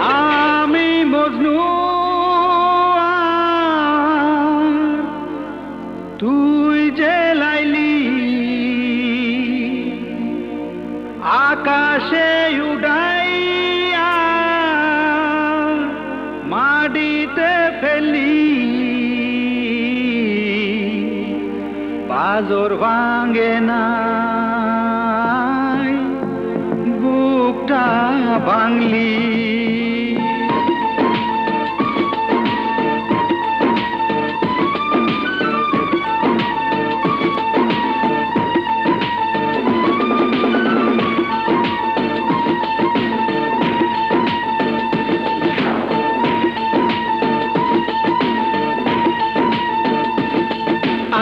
আমি মজনু তুই যে লাইলি আকাশে উড়াইয়া মাটিতে ফেলি। ভাঙে নাই বাংলি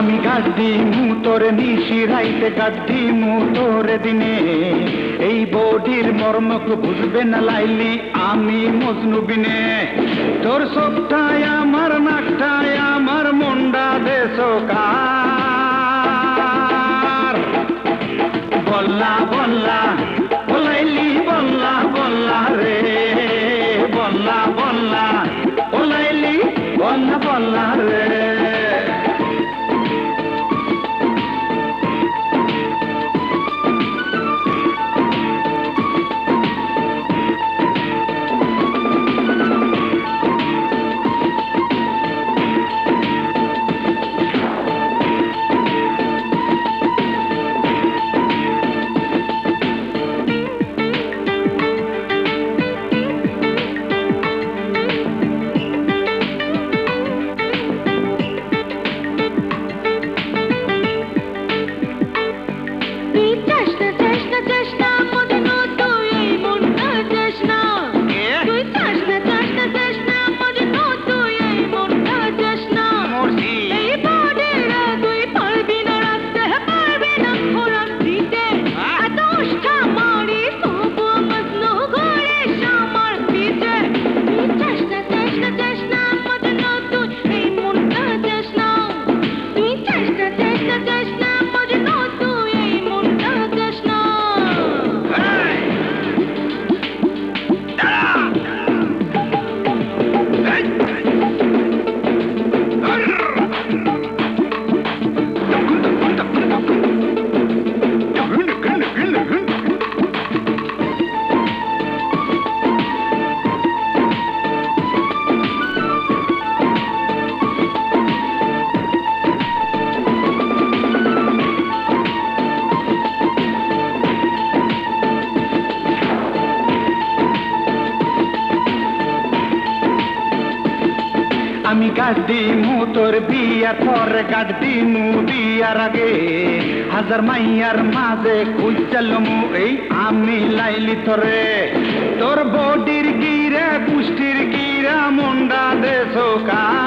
আমি গাড্ডি মু তোরে নিশি রাইতে গাড্ডি মু তোরে দিনে। এই বডির মর্মক বুঝবে না লাইলি, আমি মজনু বিনে। তোর সবটাই আমার নাকটাই, আমার মন্ডা দেশকার বল্লা বল্লা বলাইলি বল্লা বল্লা রে। বল্লা বল্লা বলাইলি বল্লা বল্লা রে। আমি কাটি মু তোর বিয়ার পরে কাটি মু বিয়ার আগে। হাজার মাইয়ার মাঝে খুঁজল মু এই আমি লাইলি তোরে। তোর বডির গিরা, পুষ্টির গিরা, মুন্ডা দেশো বল্লা